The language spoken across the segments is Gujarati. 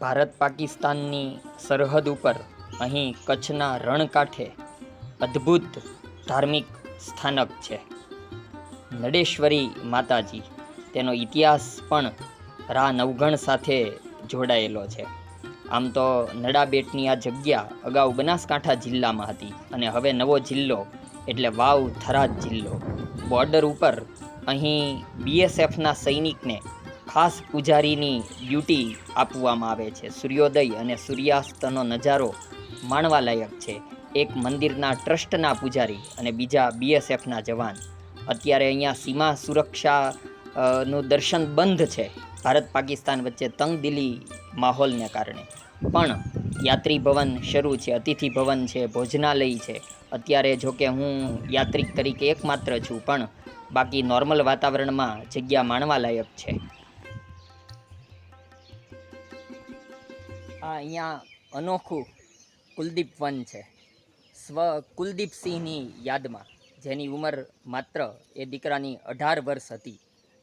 ભારત પાકિસ્તાનની સરહદ ઉપર અહીં કચ્છના રણકાંઠે અદ્ભુત ધાર્મિક સ્થાનક છે. નડેશ્વરી માતાજી તેનો ઇતિહાસ પણ રા નવગણ સાથે જોડાયેલો છે. આમ તો નડાબેટની આ જગ્યા અગાઉ બનાસકાંઠા જિલ્લામાં હતી અને હવે નવો જિલ્લો એટલે વાવ થરાદ જિલ્લો. બોર્ડર ઉપર અહીં બીએસએફના સૈનિકને ખાસ પૂજારીની ડ્યુટી આપવામાં આવે છે. સૂર્યોદય અને સૂર્યાસ્તનો નજારો માણવા લાયક છે. એક મંદિરના ટ્રસ્ટના પૂજારી અને બીજા બીએસએફના જવાન. અત્યારે અહીંયા સીમા સુરક્ષા નું દર્શન બંધ છે. ભારત પાકિસ્તાન વચ્ચે તંગદિલી માહોલને કારણે. પણ યાત્રી ભવન શરૂ છે, અતિથિ ભવન છે, ભોજનાલય છે. અત્યારે જો કે હું યાત્રિક તરીકે એકમાત્ર છું, પણ બાકી નોર્મલ વાતાવરણમાં જગ્યા માણવા લાયક છે. આ અહીંયા અનોખું કુલદીપ વન છે. સ્વ કુલદીપસિંહની યાદમાં, જેની ઉંમર માત્ર એ દીકરાની અઢાર વર્ષ હતી,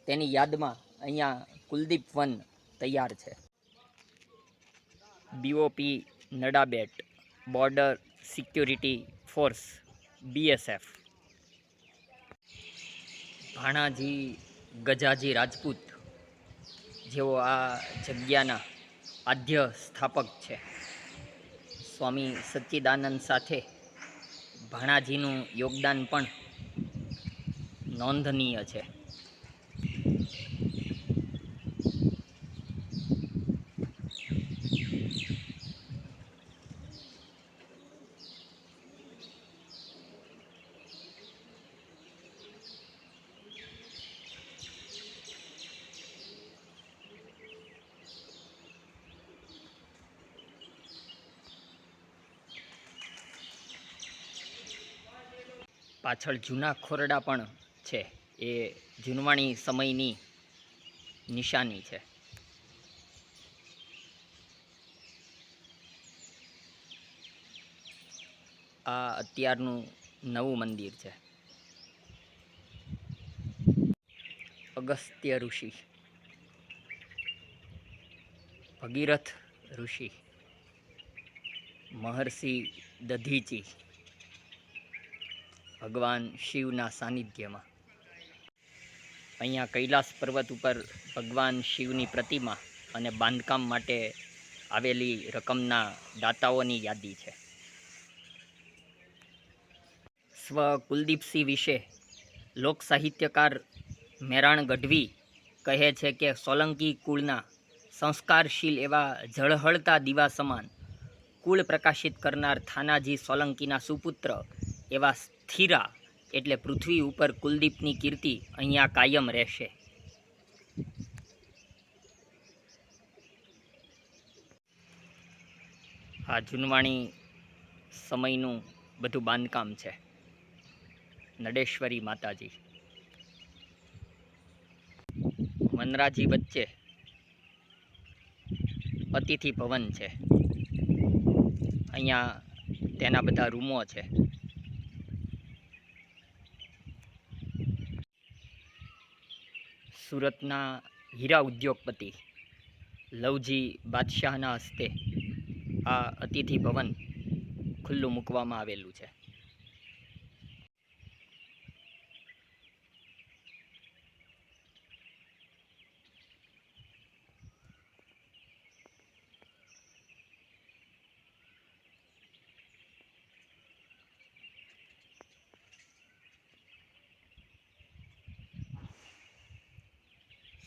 તેની યાદમાં અહીંયા કુલદીપ વન તૈયાર છે. BOP Nadabet border security force BSF Bhanaji Gajaji Rajput, જેઓ આ જગ્યાના આદ્ય સ્થાપક છે. સ્વામી સચ્ચિદાનંદ સાથે ભાણાજીનું યોગદાન પણ નોંધનીય છે. પાછળ જૂના ખોરડા પણ છે. એ જૂનવાણી સમયની નિશાની છે. આ અત્યારનું નવું મંદિર છે. અગસ્ત્ય ઋષિ. ભગીરથ ઋષિ. મહર્ષિ દધીચી. ભગવાન શિવના સાનિધ્યમાં. અહીંયા કૈલાસ પર્વત ઉપર ભગવાન શિવની પ્રતિમા અને બાંધકામ માટે આવેલી રકમના દાતાઓની યાદી છે. સ્વ કુલદીપસિંહ વિશે લોક સાહિત્યકાર મેરાણ ગઢવી કહે છે કે સોલંકી કુળના સંસ્કારશીલ એવા ઝળહળતા દીવા સમાન કુળ પ્રકાશિત કરનાર થાનાજી સોલંકીના સુપુત્ર એવા સ્થિરા એટલે પૃથ્વી ઉપર કુલદીપની કીર્તિ અહીંયા કાયમ રહેશે. આ જૂનવાણી સમયનું બધું બાંધકામ છે. નડેશ્વરી માતાજી. વનરાજી વચ્ચે અતિથિ ભવન છે. અહીંયા તેના બધા રૂમો છે. સુરતના હીરા ઉદ્યોગપતિ લવજી બાદશાહના હસ્તે આ અતિથિ ભવન ખુલ્લું મૂકવામાં આવેલું છે.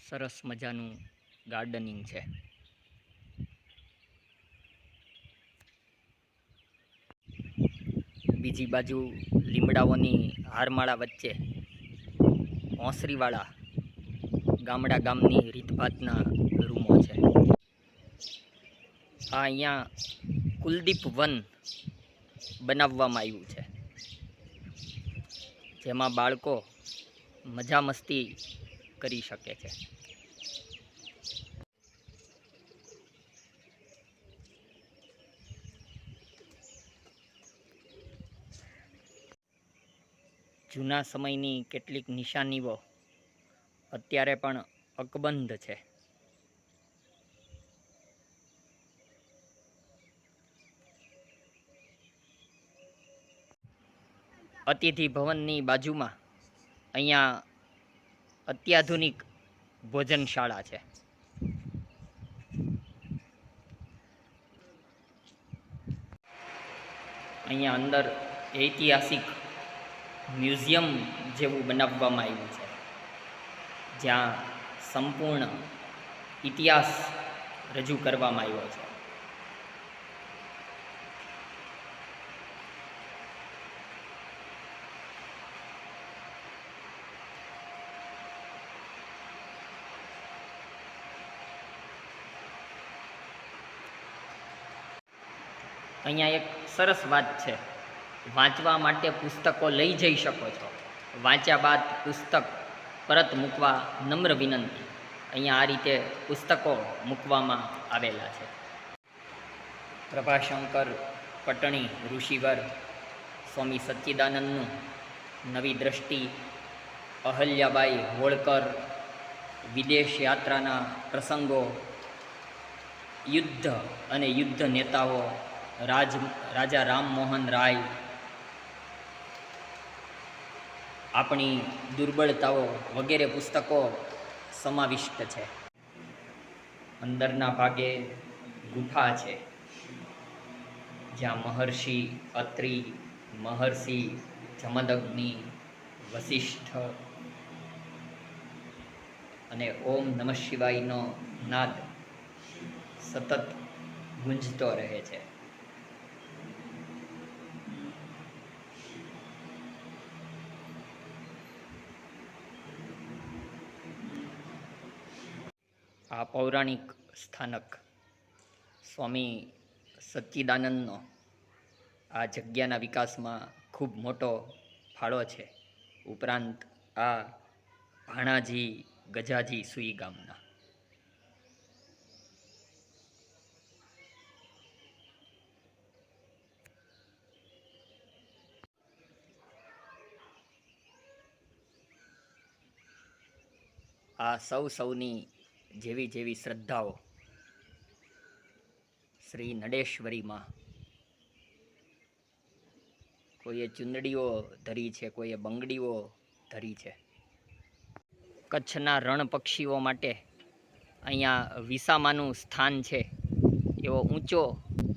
સરસ મજાનું ગાર્ડનિંગ છે. બીજી બાજુ લીમડાઓની હારમાળા વચ્ચે ઓસરીવાળા ગામડા ગામની રીતભાતના રૂમો છે. આ અહીંયા કુલદીપ વન બનાવવામાં આવ્યું છે. જેમાં બાળકો મજા મસ્તી કરી શકે છે. જૂના સમયની કેટલીક નિશાનીઓ અત્યારે પણ અકબંધ છે. અતિથિ ભવનની બાજુમાં અહીંયા અત્યાધુનિક ભોજનશાળા છે. અહીંયા અંદર ઐતિહાસિક મ્યુઝિયમ જેવું બનાવવામાં આવ્યું છે. જ્યાં સંપૂર્ણ ઇતિહાસ રજૂ કરવામાં આવ્યો છે. અહીંયા એક સરસ વાત છે. વાંચવા માટે પુસ્તકો લઈ જઈ શકો છો. વાંચ્યા બાદ પુસ્તક પરત મૂકવા નમ્ર વિનંતી. અહીંયા આ રીતે પુસ્તકો મૂકવામાં આવેલા છે. પ્રભાશંકર પટણી ઋષિવર, સ્વામી સચ્ચિદાનંદનું નવી દ્રષ્ટિ, અહલ્યાબાઈ હોળકર, વિદેશ યાત્રાના પ્રસંગો, યુદ્ધ અને યુદ્ધ નેતાઓ, રાજ, રાજા રામમોહન રાય આપણી દુર્બળતાઓ વગેરે પુસ્તકો સમાવિષ્ટ છે. અંદરના ભાગે ગુફા છે. જ્યાં મહર્ષિ, અત્રિ, મહર્ષિ, જમદગ્નિ વશિષ્ઠ અને ઓમ નમઃ શિવાયનો નાદ સતત ગુંજતો રહે છે. આ પૌરાણિક સ્થાનક સ્વામી સચ્ચિદાનંદનો આ જગ્યાના વિકાસમાં ખૂબ મોટો ફાળો છે. ઉપરાંત આ ભાણાજી ગજાજી સુઈ ગામના. આ સૌ સૌની જેવી જેવી શ્રદ્ધાઓ શ્રી નડેશ્વરીમાં કોઈએ ચુંદડીઓ ધરી છે, કોઈએ બંગડીઓ ધરી છે. કચ્છના રણ પક્ષીઓ માટે અહીંયા વિસામાનું સ્થાન છે, એવો ઊંચો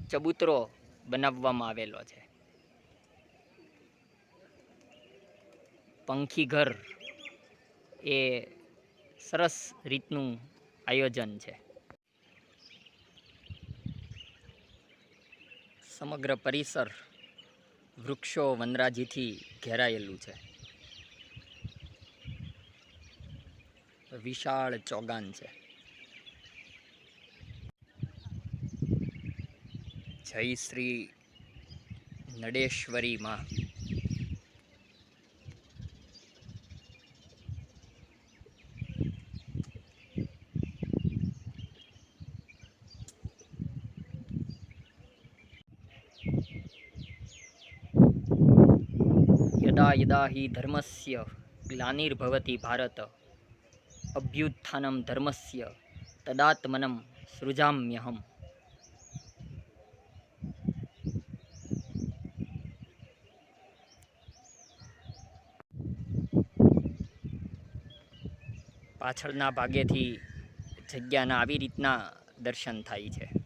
ચબૂતરો બનાવવામાં આવેલો છે. પંખી ઘર એ સરસ રીતનું આયોજન છે. સમગ્ર પરિસર વૃક્ષો વનરાજીથી ઘેરાયેલું છે. વિશાળ ચોગાન છે. જય શ્રી નડેશ્વરી માં યદા હિ ધર્મસ્ય ગ્લાનિર્ભવતી ભારત અભ્યુત્થાનમ ધર્મસ્ય તદાત્મનમ સૃજામ્યહમ પાછળના ભાગેથી જગ્યાના આવી રીતના દર્શન થાય છે.